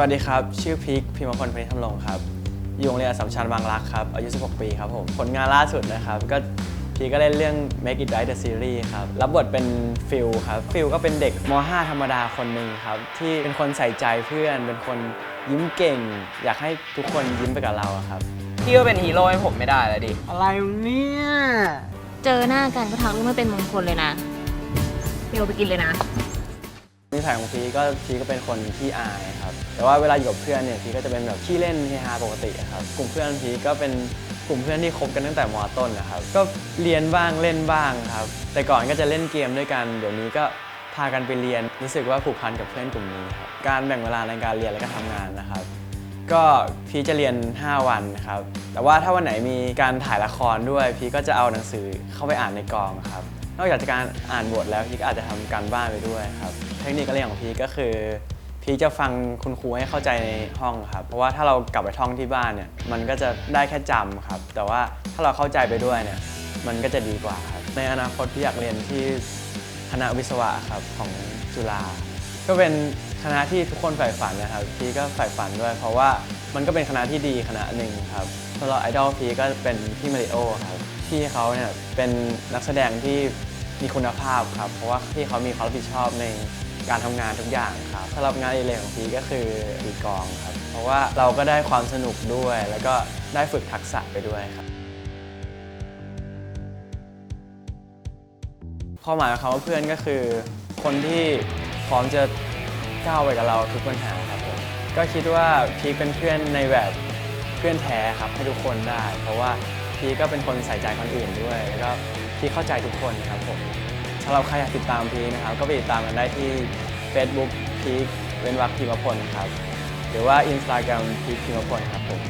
วัสดีครับ ชื่อพีคพิมพพลพนิธรรมรงค์ครับ อยู่โรงเรียนอัสสัมชัญบางรักครับ อายุ 16 ปีครับผม ผลงานล่าสุดนะครับ ก็พีคก็เล่นเรื่อง Make It Right the Series ครับ รับบทเป็นฟิลครับ ฟิลก็เป็นเด็กม .5 ธรรมดาคนหนึ่งครับ ที่เป็นคนใส่ใจเพื่อน เป็นคนยิ้มเก่ง อยากให้ทุกคนยิ้มไปกับเราอะครับ พี่ก็เป็นฮีโร่ให้ผมไม่ได้แล้วดิ อะไรเนี่ย เจอหน้ากันก็ทักลูกไม่เป็นมงคลเลยนะเดี๋ยวไปกินเลยนะ นิสัยของพีก็พีก็เป็นคนที่อายครับแต่ว่าเวลาอยู่กับเพื่อนเนี่ยพีก็จะเป็นแบบขี้เล่นเฮฮาปกติครับกลุ่มเพื่อนพีก็เป็นกลุ่มเพื่อนที่คบกันตั้งแต่มต้นนะครับก็เรียนบ้างเล่นบ้างครับแต่ก่อนก็จะเล่นเกมด้วยกัน เดี๋ยวนี้ก็พากันไปเรียนรู้สึกว่าผูกพันกับเพื่อนกลุ่มนี้ครับการแบ่งเวลาในการเรียนและก็ทำงานนะครับก็พีจะเรียน 5 วันครับแต่ว่าถ้าวันไหนมีการถ่ายละครด้วย พีก็จะเอาหนังสือเข้าไปอ่านในกองครับ นอกจากการอ่านบทแล้วพีก็อาจจะทำการบ้านไปด้วยครับเทคนิคการเรียนของพีก็คือพีจะฟังคุณครูให้เข้าใจในห้องครับ เพราะว่าถ้าเรากลับไปท่องที่บ้านเนี่ย มันก็จะได้แค่จำครับ แต่ว่าถ้าเราเข้าใจไปด้วยเนี่ย มันก็จะดีกว่าครับ ในอนาคตพี่อยากเรียนที่คณะวิศวะครับของจุฬา ก็เป็นคณะที่ทุกคนใฝ่ฝันนะครับ พีก็ใฝ่ฝันด้วย เพราะว่า มันก็เป็นคณะที่ดีคณะหนึ่งครับสำหรับไอดอลพีก็เป็นพี่มาริโอครับพี่เขาเนี่ยเป็นนักแสดงที่มีคุณภาพครับ เพราะว่าพี่เขามีความรับผิดชอบในการทำงานทุกอย่างครับสำหรับงานอดิเรกของพีก็คือตีกองครับ เพราะว่าเราก็ได้ความสนุกด้วย แล้วก็ได้ฝึกทักษะไปด้วยครับความหมายของคำว่าเพื่อนก็คือ คนที่พร้อมจะก้าวไปกับเราทุกปัญหาครับผม ก็คิดว่าพีคเป็นเพื่อนในแบบเพื่อนแท้ครับให้ทุกคนได้ เพราะว่าพีคก็เป็นคนใส่ใจคนอื่นด้วย แล้วก็พีคเข้าใจทุกคนครับผมสำหรับใครอยากติดตามพีคนะครับ ก็ไปติดตามกันได้ที่ Facebook พีคเว้นวรรคพิมพพลครับหรือว่า Instagram พีคพิมพพลครับผม